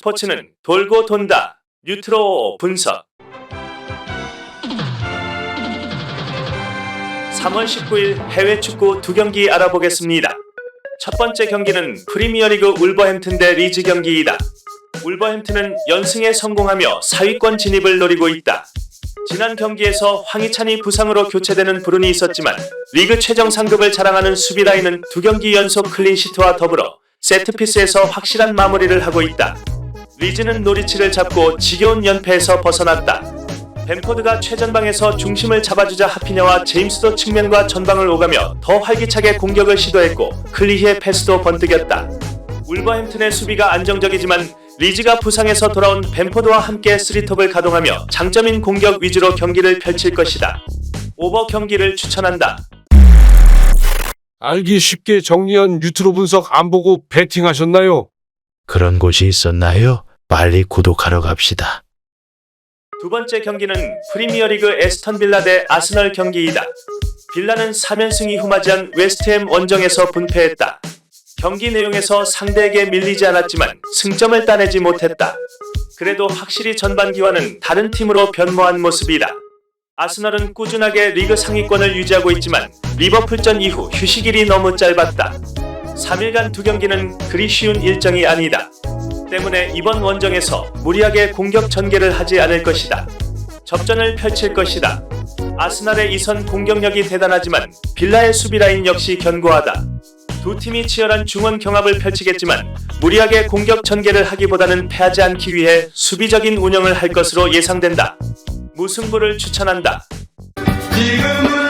스포츠는 돌고 돈다. 뉴트로 분석. 3월 19일 해외 축구 두 경기 알아보겠습니다. 첫 번째 경기는 프리미어리그 울버햄튼 대 리즈 경기이다. 울버햄튼은 연승에 성공하며 4위권 진입을 노리고 있다. 지난 경기에서 황희찬이 부상으로 교체되는 불운이 있었지만 리그 최정 상급을 자랑하는 수비 라인은 두 경기 연속 클린시트와 더불어 세트피스에서 확실한 마무리를 하고 있다. 리즈는 노리치를 잡고 지겨운 연패에서 벗어났다. 벤포드가 최전방에서 중심을 잡아주자 하피냐와 제임스도 측면과 전방을 오가며 더 활기차게 공격을 시도했고 클리히의 패스도 번뜩였다. 울버햄튼의 수비가 안정적이지만 리즈가 부상에서 돌아온 벤포드와 함께 스리톱을 가동하며 장점인 공격 위주로 경기를 펼칠 것이다. 오버 경기를 추천한다. 알기 쉽게 정리한 뉴트로 분석 안 보고 베팅하셨나요? 그런 곳이 있었나요? 빨리 구독하러 갑시다. 두 번째 경기는 프리미어리그 에스턴 빌라 대 아스널 경기이다. 빌라는 3연승 이후 맞이한 웨스트햄 원정에서 분패했다. 경기 내용에서 상대에게 밀리지 않았지만 승점을 따내지 못했다. 그래도 확실히 전반기와는 다른 팀으로 변모한 모습이다. 아스널은 꾸준하게 리그 상위권을 유지하고 있지만 리버풀전 이후 휴식일이 너무 짧았다. 3일간 두 경기는 그리 쉬운 일정이 아니다. 때문에 이번 원정에서 무리하게 공격 전개를 하지 않을 것이다. 접전을 펼칠 것이다. 아스날의 이선 공격력이 대단하지만 빌라의 수비 라인 역시 견고하다. 두 팀이 치열한 중원 경합을 펼치겠지만 무리하게 공격 전개를 하기보다는 패하지 않기 위해 수비적인 운영을 할 것으로 예상된다. 무승부를 추천한다. 지금은